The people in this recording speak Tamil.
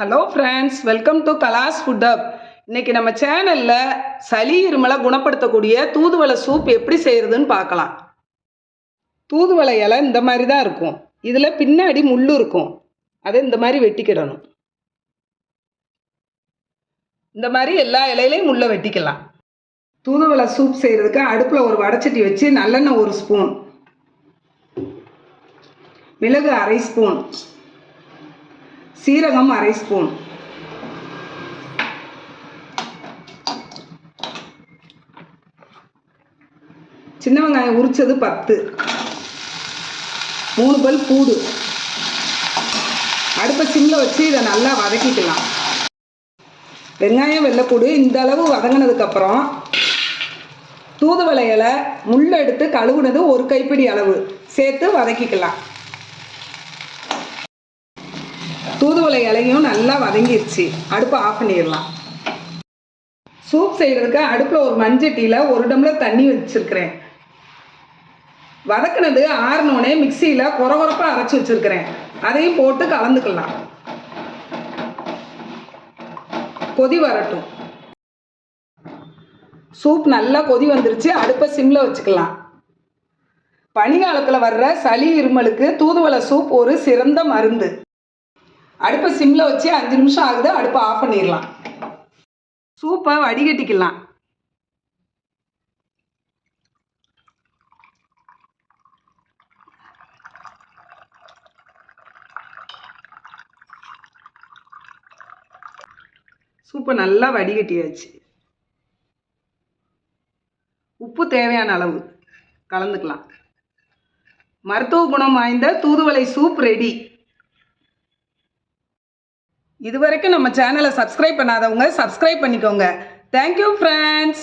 Hello friends welcome to Kala's food up இன்னைக்கு நம்ம சேனலில் சளி இருமலை குணப்படுத்தக்கூடிய தூதுவளை சூப் எப்படி செய்கிறதுன்னு பார்க்கலாம். தூதுவளை இலை இந்த மாதிரி தான் இருக்கும். இதில் பின்னாடி முள் இருக்கும். அதை இந்த மாதிரி வெட்டிக்கிடணும். இந்த மாதிரி எல்லா இலையிலையும் முள்ளை வெட்டிக்கலாம். தூதுவளை சூப் செய்கிறதுக்கு அடுப்பில் ஒரு வடச்சட்டி வச்சு நல்லெண்ணெய் ஒரு ஸ்பூன் மிளகு அரை ஸ்பூன் சீரகம் அரை ஸ்பூன். சின்ன வெங்காயம் உரிச்சது பத்து. மூணு பல் பூடு. அடுப்பை சிம்மில் வச்சு இதை நல்லா வதக்கிக்கலாம். வெங்காயம் வெள்ளைப்பூடு இந்த அளவு வதங்கினதுக்கப்புறம் தூதுவளை இலை முள் எடுத்து கழுவுனது ஒரு கைப்பிடி அளவு. சேர்த்து வதக்கிக்கலாம். தூதுவளை இலையும் நல்லா வதங்கிருச்சு. அடுப்பை ஆஃப் பண்ணிடலாம். சூப் செய்கிறதுக்கு அடுப்பில் ஒரு மஞ்சட்டியில் ஒரு டம்ளர் தண்ணி வச்சுருக்கிறேன். வதக்குனது ஆறினோடனே மிக்சியில் குறகுறப்பாக அரைச்சி வச்சுருக்கிறேன். அதையும் போட்டு கலந்துக்கலாம். கொதி வரட்டும். சூப் நல்லா கொதி வந்துருச்சு. அடுப்பை சிம்மில் வச்சுக்கலாம். பனிகாலத்தில் வர்ற சளி இருமலுக்கு தூதுவளை சூப் ஒரு சிறந்த மருந்து. அடுப்பை சிம்மில் வச்சு அஞ்சு நிமிஷம் ஆகுது அடுப்பை ஆஃப் பண்ணிடலாம். சூப்பை வடிகட்டிக்கலாம். சூப்பை நல்லா வடிகட்டியாச்சு. உப்பு தேவையான அளவு கலந்துக்கலாம். மருத்துவ குணம் வாய்ந்த தூதுவளை சூப் ரெடி இது வரைக்கும் நம்ம சேனலை சப்ஸ்கிரைப் பண்ணாதவங்க சப்ஸ்கிரைப் பண்ணிக்கோங்க. Thank you friends